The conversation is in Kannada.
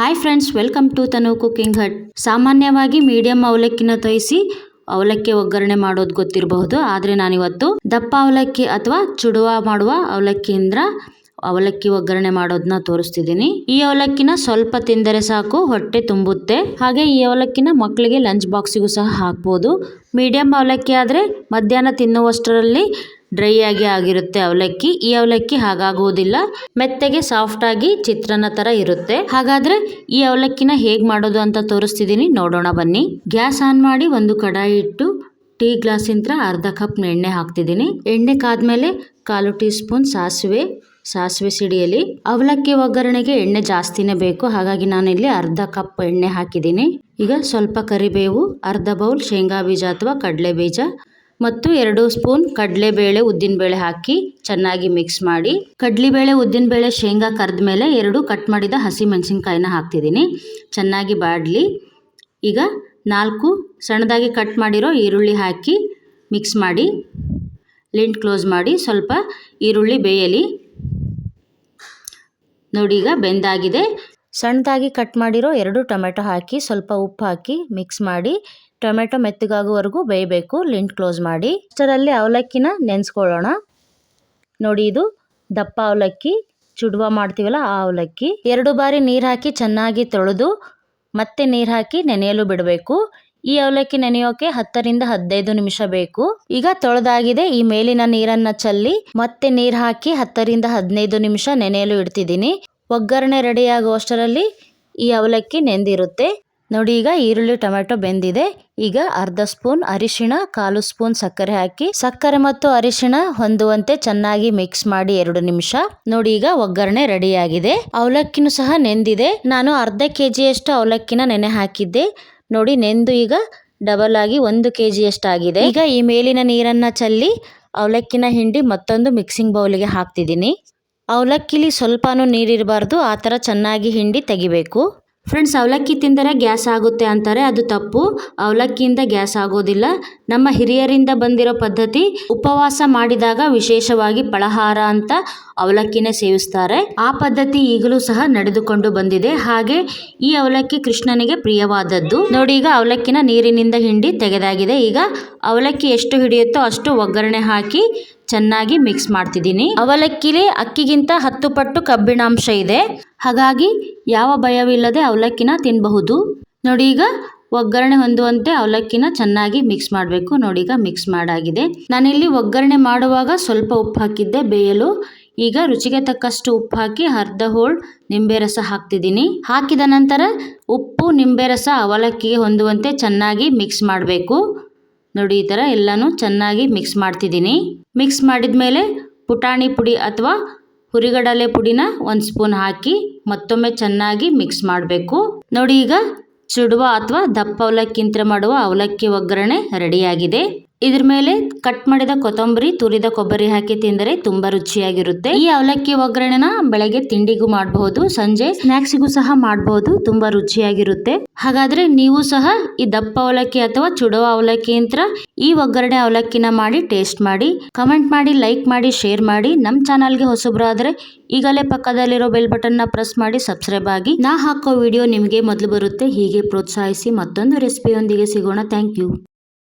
Hi friends welcome to Tanu cooking hut ಸಾಮಾನ್ಯವಾಗಿ ಮೀಡಿಯಂ ಅವಲಕ್ಕಿನ ತೋಯಿಸಿ ಅವಲಕ್ಕಿ ಒಗ್ಗರಣೆ ಮಾಡೋದು ಗೊತ್ತಿರಬಹುದು. ಆದರೆ ನಾನಿವತ್ತು ದಪ್ಪ ಅವಲಕ್ಕಿ ಅಥವಾ ಚುಡುವ ಮಾಡುವ ಅವಲಕ್ಕಿಯಿಂದ ಅವಲಕ್ಕಿ ಒಗ್ಗರಣೆ ಮಾಡೋದನ್ನ ತೋರಿಸ್ತಿದ್ದೀನಿ. ಈ ಅವಲಕ್ಕಿನ ಸ್ವಲ್ಪ ತಿಂದರೆ ಸಾಕು, ಹೊಟ್ಟೆ ತುಂಬುತ್ತೆ. ಹಾಗೆ ಈ ಅವಲಕ್ಕಿನ ಮಕ್ಕಳಿಗೆ ಲಂಚ್ ಬಾಕ್ಸಿಗೂ ಸಹ ಹಾಕ್ಬೋದು. ಮೀಡಿಯಂ ಅವಲಕ್ಕಿ ಆದರೆ ಮಧ್ಯಾಹ್ನ ತಿನ್ನುವಷ್ಟರಲ್ಲಿ ಡ್ರೈ ಆಗಿ ಆಗಿರುತ್ತೆ ಅವಲಕ್ಕಿ. ಈ ಅವಲಕ್ಕಿ ಹಾಗಾಗುವುದಿಲ್ಲ. ಮೆತ್ತಗೆ ಸಾಫ್ಟ್ ಆಗಿ ಚಿತ್ರಾನ್ನ ತರ ಇರುತ್ತೆ. ಹಾಗಾದ್ರೆ ಈ ಅವಲಕ್ಕಿನ ಹೇಗ್ ಮಾಡೋದು ಅಂತ ತೋರಿಸ್ತಿದ್ದೀನಿ ನೋಡೋಣ ಬನ್ನಿ. ಗ್ಯಾಸ್ ಆನ್ ಮಾಡಿ ಒಂದು ಕಡಾಯಿ ಇಟ್ಟು ಟೀ ಗ್ಲಾಸಿಂದ ಅರ್ಧ ಕಪ್ ಎಣ್ಣೆ ಹಾಕ್ತಿದ್ದೀನಿ ಎಣ್ಣೆ ಕಾದ್ಮೇಲೆ ಕಾಲು ಟೀ ಸ್ಪೂನ್ ಸಾಸಿವೆ ಸಾಸಿವೆ ಸಿಡಿಯಲಿ ಅವಲಕ್ಕಿ ಒಗ್ಗರಣೆಗೆ ಎಣ್ಣೆ ಜಾಸ್ತಿನೇ ಬೇಕು. ಹಾಗಾಗಿ ನಾನಿಲ್ಲಿ ಅರ್ಧ ಕಪ್ ಎಣ್ಣೆ ಹಾಕಿದ್ದೀನಿ ಈಗ ಸ್ವಲ್ಪ ಕರಿಬೇವು, ಅರ್ಧ ಬೌಲ್ ಶೇಂಗಾ ಬೀಜ ಅಥವಾ ಕಡಲೆ ಬೀಜ ಮತ್ತು ಎರಡು ಸ್ಪೂನ್ ಕಡಲೆಬೇಳೆ ಉದ್ದಿನಬೇಳೆ ಹಾಕಿ ಚೆನ್ನಾಗಿ ಮಿಕ್ಸ್ ಮಾಡಿ. ಕಡಲೆಬೇಳೆ, ಉದ್ದಿನಬೇಳೆ, ಶೇಂಗಾ ಕರೆದ ಮೇಲೆ ಎರಡು ಕಟ್ ಮಾಡಿದ ಹಸಿ ಮೆಣಸಿನ್ಕಾಯಿನ ಹಾಕ್ತಿದ್ದೀನಿ. ಚೆನ್ನಾಗಿ ಬಾಡಲಿ. ಈಗ ನಾಲ್ಕು ಸಣ್ಣದಾಗಿ ಕಟ್ ಮಾಡಿರೋ ಈರುಳ್ಳಿ ಹಾಕಿ ಮಿಕ್ಸ್ ಮಾಡಿ. ಲಿಂಟ್ ಕ್ಲೋಸ್ ಮಾಡಿ ಸ್ವಲ್ಪ ಈರುಳ್ಳಿ ಬೇಯಲಿ. ನೋಡಿ ಈಗ ಬೆಂದಾಗಿದೆ. ಸಣ್ಣದಾಗಿ ಕಟ್ ಮಾಡಿರೋ ಎರಡು ಟೊಮೆಟೊ ಹಾಕಿ ಸ್ವಲ್ಪ ಉಪ್ಪು ಹಾಕಿ ಮಿಕ್ಸ್ ಮಾಡಿ. ಟೊಮೆಟೊ ಮೆತ್ತಗಾಗುವವರೆಗೂ ಬೇಯಬೇಕು, ಲಿಂಟ್ ಕ್ಲೋಸ್ ಮಾಡಿ. ಅಷ್ಟರಲ್ಲಿ ಅವಲಕ್ಕಿನ ನೆನೆಸ್ಕೊಳ್ಳೋಣ. ನೋಡಿ ಇದು ದಪ್ಪ ಅವಲಕ್ಕಿ, ಚುಡುವ ಮಾಡ್ತೀವಲ್ಲ ಆ ಅವಲಕ್ಕಿ. ಎರಡು ಬಾರಿ ನೀರು ಹಾಕಿ ಚೆನ್ನಾಗಿ ತೊಳೆದು, ಮತ್ತೆ ನೀರು ಹಾಕಿ ನೆನೆಯಲು ಬಿಡಬೇಕು. ಈ ಅವಲಕ್ಕಿ ನೆನೆಯೋಕೆ ಹತ್ತರಿಂದ ಹದಿನೈದು ನಿಮಿಷ ಬೇಕು. ಈಗ ತೊಳೆದಾಗಿದೆ, ಈ ಮೇಲಿನ ನೀರನ್ನ ಚಲ್ಲಿ, ಮತ್ತೆ ನೀರು ಹಾಕಿ ಹತ್ತರಿಂದ ಹದಿನೈದು ನಿಮಿಷ ನೆನೆಯಲು ಇಡ್ತಿದ್ದೀನಿ. ಒಗ್ಗರಣೆ ರೆಡಿ ಆಗುವಷ್ಟರಲ್ಲಿ ಈ ಅವಲಕ್ಕಿ ನೆಂದಿರುತ್ತೆ. ನೋಡಿ, ಈಗ ಈರುಳ್ಳಿ ಟೊಮೆಟೊ ಬೆಂದಿದೆ. ಈಗ ಅರ್ಧ ಸ್ಪೂನ್ ಅರಿಶಿಣ, ಕಾಲು ಸ್ಪೂನ್ ಸಕ್ಕರೆ ಹಾಕಿ, ಸಕ್ಕರೆ ಮತ್ತು ಅರಿಶಿಣ ಹೊಂದುವಂತೆ ಚೆನ್ನಾಗಿ ಮಿಕ್ಸ್ ಮಾಡಿ ಎರಡು ನಿಮಿಷ. ನೋಡಿ, ಈಗ ಒಗ್ಗರಣೆ ರೆಡಿಯಾಗಿದೆ. ಅವಲಕ್ಕಿನೂ ಸಹ ನೆಂದಿದೆ. ನಾನು ಅರ್ಧ ಕೆ ಜಿಯಷ್ಟು ಅವಲಕ್ಕಿನ ನೆನೆ ಹಾಕಿದ್ದೆ. ನೋಡಿ, ನೆಂದು ಈಗ ಡಬಲ್ ಆಗಿ ಒಂದು ಕೆ ಜಿಯಷ್ಟಾಗಿದೆ ಈಗ ಈ ಮೇಲಿನ ನೀರನ್ನ ಚಲ್ಲಿ ಅವಲಕ್ಕಿನ ಹಿಂಡಿ ಮತ್ತೊಂದು ಮಿಕ್ಸಿಂಗ್ ಬೌಲಿಗೆ ಹಾಕ್ತಿದ್ದೀನಿ. ಅವಲಕ್ಕಿಲಿ ಸ್ವಲ್ಪನೂ ನೀರಿರಬಾರ್ದು. ಆ ಥರ ಚೆನ್ನಾಗಿ ಹಿಂಡಿ ತೆಗಿಬೇಕು. ಫ್ರೆಂಡ್ಸ್ ಅವಲಕ್ಕಿ ತಿಂದರೆ ಗ್ಯಾಸ್ ಆಗುತ್ತೆ ಅಂತಾರೆ. ಅದು ತಪ್ಪು. ಅವಲಕ್ಕಿಯಿಂದ ಗ್ಯಾಸ್ ಆಗೋದಿಲ್ಲ. ನಮ್ಮ ಹಿರಿಯರಿಂದ ಬಂದಿರೋ ಪದ್ಧತಿ, ಉಪವಾಸ ಮಾಡಿದಾಗ ವಿಶೇಷವಾಗಿ ಪಳಹಾರ ಅಂತ ಅವಲಕ್ಕಿನೇ ಸೇವಿಸ್ತಾರೆ. ಆ ಪದ್ಧತಿ ಈಗಲೂ ಸಹ ನಡೆದುಕೊಂಡು ಬಂದಿದೆ. ಹಾಗೆ ಈ ಅವಲಕ್ಕಿ ಕೃಷ್ಣನಿಗೆ ಪ್ರಿಯವಾದದ್ದು. ನೋಡಿ ಈಗ ಅವಲಕ್ಕಿನ ನೀರಿನಿಂದ ಹಿಂಡಿ ತೆಗೆದಾಗಿದೆ. ಈಗ ಅವಲಕ್ಕಿ ಎಷ್ಟು ಹಿಡಿಯುತ್ತೋ ಅಷ್ಟು ಒಗ್ಗರಣೆ ಹಾಕಿ ಚೆನ್ನಾಗಿ ಮಿಕ್ಸ್ ಮಾಡ್ತಿದ್ದೀನಿ. ಅವಲಕ್ಕಿಲಿ ಅಕ್ಕಿಗಿಂತ ಹತ್ತು ಪಟ್ಟು ಕಬ್ಬಿಣಾಂಶ ಇದೆ. ಹಾಗಾಗಿ ಯಾವ ಭಯವಿಲ್ಲದೆ ಅವಲಕ್ಕಿನ ತಿನ್ನಬಹುದು ನೋಡಿ ಈಗ ಒಗ್ಗರಣೆ ಹೊಂದುವಂತೆ ಅವಲಕ್ಕಿನ ಚೆನ್ನಾಗಿ ಮಿಕ್ಸ್ ಮಾಡಬೇಕು. ನೋಡಿ ಈಗ ಮಿಕ್ಸ್ ಮಾಡಾಗಿದೆ. ನಾನಿಲ್ಲಿ ಒಗ್ಗರಣೆ ಮಾಡುವಾಗ ಸ್ವಲ್ಪ ಉಪ್ಪು ಹಾಕಿದ್ದೆ ಬೇಯಲು. ಈಗ ರುಚಿಗೆ ತಕ್ಕಷ್ಟು ಉಪ್ಪು ಹಾಕಿ ಅರ್ಧ ಹೋಳ್ ನಿಂಬೆ ರಸ ಹಾಕ್ತಿದ್ದೀನಿ. ಹಾಕಿದ ನಂತರ ಉಪ್ಪು, ನಿಂಬೆ ರಸ ಅವಲಕ್ಕಿಗೆ ಹೊಂದುವಂತೆ ಚೆನ್ನಾಗಿ ಮಿಕ್ಸ್ ಮಾಡಬೇಕು. ನೋಡಿ ಈ ಥರ ಎಲ್ಲನೂ ಚೆನ್ನಾಗಿ ಮಿಕ್ಸ್ ಮಾಡ್ತಿದ್ದೀನಿ. ಮಿಕ್ಸ್ ಮಾಡಿದ ಮೇಲೆ ಪುಟಾಣಿ ಪುಡಿ ಅಥವಾ ಹುರಿಗಡಲೆ ಪುಡಿನ ಒಂದು ಸ್ಪೂನ್ ಹಾಕಿ ಮತ್ತೊಮ್ಮೆ ಚೆನ್ನಾಗಿ ಮಿಕ್ಸ್ ಮಾಡಬೇಕು. ನೋಡಿ ಈಗ ಚುಡುವ ಅಥವಾ ದಪ್ಪ ಅವಲಕ್ಕಿಂತ ಮಾಡುವ ಅವಲಕ್ಕಿ ಒಗ್ಗರಣೆ ರೆಡಿಯಾಗಿದೆ. ಇದ್ರ ಮೇಲೆ ಕಟ್ ಮಾಡಿದ ಕೊತ್ತಂಬರಿ, ತುರಿದ ಕೊಬ್ಬರಿ ಹಾಕಿ ತಿಂದರೆ ತುಂಬಾ ರುಚಿಯಾಗಿರುತ್ತೆ. ಈ ಅವಲಕ್ಕಿ ಒಗ್ಗರಣೆನ ಬೆಳಗ್ಗೆ ತಿಂಡಿಗೂ ಮಾಡಬಹುದು, ಸಂಜೆ ಸ್ನಾಕ್ಸಿಗೂ ಸಹ ಮಾಡಬಹುದು, ತುಂಬಾ ರುಚಿಯಾಗಿರುತ್ತೆ. ಹಾಗಾದ್ರೆ ನೀವು ಸಹ ಈ ದಪ್ಪ ಅವಲಕ್ಕಿ ಅಥವಾ ಚುಡುವ ಅವಲಕ್ಕಿ ಅಂತ ಈ ಒಗ್ಗರಣೆ ಅವಲಕ್ಕಿನ ಮಾಡಿ ಟೇಸ್ಟ್ ಮಾಡಿ, ಕಮೆಂಟ್ ಮಾಡಿ, ಲೈಕ್ ಮಾಡಿ, ಶೇರ್ ಮಾಡಿ. ನಮ್ಮ ಚಾನಲ್ಗೆ ಹೊಸಬ್ರಾದ್ರೆ ಈಗಲೇ ಪಕ್ಕದಲ್ಲಿರೋ ಬೆಲ್ನ ಪ್ರೆಸ್ ಮಾಡಿ ಸಬ್ಸ್ಕ್ರೈಬ್ ಆಗಿ. ನಾ ಹಾಕೋ ವಿಡಿಯೋ ನಿಮಗೆ ಮೊದಲು ಬರುತ್ತೆ, ಹೀಗೆ ಪ್ರೋತ್ಸಾಹಿಸಿ ಮತ್ತೊಂದು ರೆಸಿಪಿಯೊಂದಿಗೆ ಸಿಗೋಣ. Thank you.